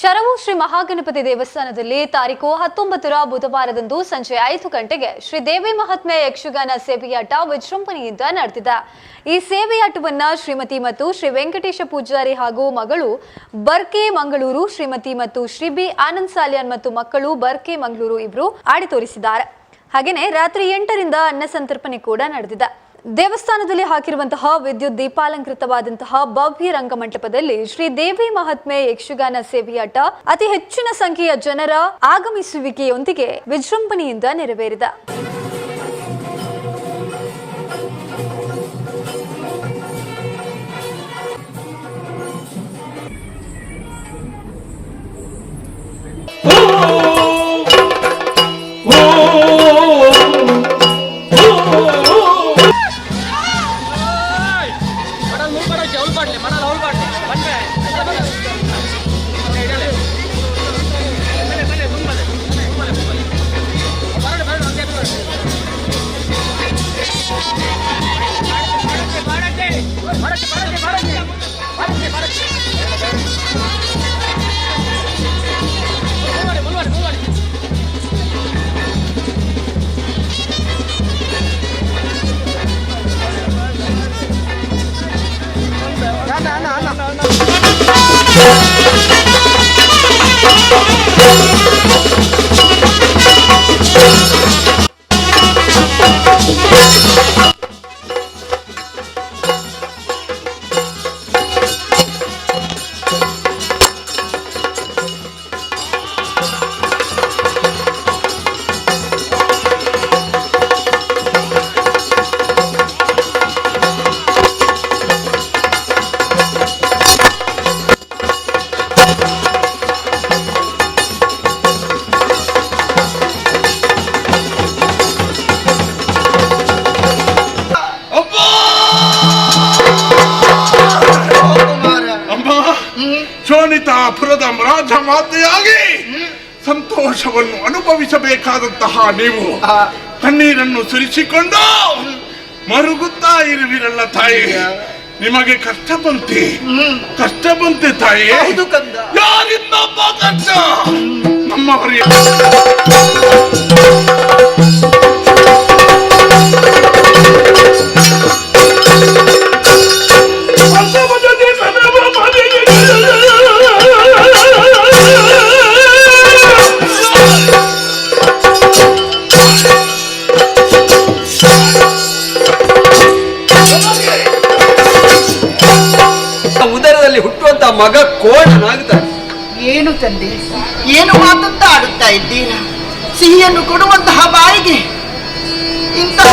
ಶರವು ಶ್ರೀ ಮಹಾಗಣಪತಿ ದೇವಸ್ಥಾನದಲ್ಲಿ ತಾರೀಕು ಹತ್ತೊಂಬತ್ತರ ಬುಧವಾರದಂದು ಸಂಜೆ ಐದು ಗಂಟೆಗೆ ಶ್ರೀ ದೇವಿ ಮಹಾತ್ಮೆ ಯಕ್ಷಗಾನ ಸೇವೆಯಾಟ ವಿಜೃಂಭಣೆಯಿಂದ ನಡೆದಿದೆ. ಈ ಸೇವೆಯಾಟವನ್ನು ಶ್ರೀಮತಿ ಮತ್ತು ಶ್ರೀ ವೆಂಕಟೇಶ ಪೂಜಾರಿ ಹಾಗೂ ಮಗಳು ಬರ್ಕೆ ಮಂಗಳೂರು, ಶ್ರೀಮತಿ ಮತ್ತು ಶ್ರೀ ಬಿ ಆನಂದ್ ಸಾಲಿಯಾನ್ ಮತ್ತು ಮಕ್ಕಳು ಬರ್ಕೆ ಮಂಗಳೂರು ಇಬ್ಬರು ಆಡಿ ತೋರಿಸಿದ್ದಾರೆ. ಹಾಗೆಯೇ ರಾತ್ರಿ ಎಂಟರಿಂದ ಅನ್ನ ಸಂತರ್ಪಣೆ ಕೂಡ ನಡೆದಿದೆ. ದೇವಸ್ಥಾನದಲ್ಲಿ ಹಾಕಿರುವಂತಹ ವಿದ್ಯುತ್ ದೀಪಾಲಂಕೃತವಾದಂತಹ ಭವ್ಯ ರಂಗಮಂಟಪದಲ್ಲಿ ಶ್ರೀ ದೇವಿ ಮಹಾತ್ಮೆ ಯಕ್ಷಗಾನ ಸೇವೆಯಾಟ ಅತಿ ಹೆಚ್ಚಿನ ಸಂಖ್ಯೆಯ ಜನರ ಆಗಮಿಸುವಿಕೆಯೊಂದಿಗೆ ವಿಜೃಂಭಣೆಯಿಂದ ನೆರವೇರಿದೆ. you ಶೋಣಿತಾಪುರದ ರಾಜ ಮಾತೆಯಾಗಿ ಸಂತೋಷವನ್ನು ಅನುಭವಿಸಬೇಕಾದಂತಹ ನೀವು ಕಣ್ಣೀರನ್ನು ಸುರಿಸಿಕೊಂಡು ಮರುಗುತ್ತಾ ಇರುವಿರಲ್ಲ ತಾಯಿ. ನಿಮಗೆ ಕಷ್ಟ ಬಂತೆ. ಕಷ್ಟ ಬಂತೆ ತಾಯಿ. ಯಾರಿಂದ ಮನೆಯಲ್ಲಿ ಹುಟ್ಟುವಂತ ಮಗ ಕೋಣನಾಗ್ತಾನೆ. ಏನು ತಂದೆ? ಏನು ಮಾತಂತ ಆಡುತ್ತಾ ಇದ್ದೀರ? ಸಿಹಿಯನ್ನು ಕೊಡುವಂತಹ ಬಾಯಿಗೆ ಇಂತಹ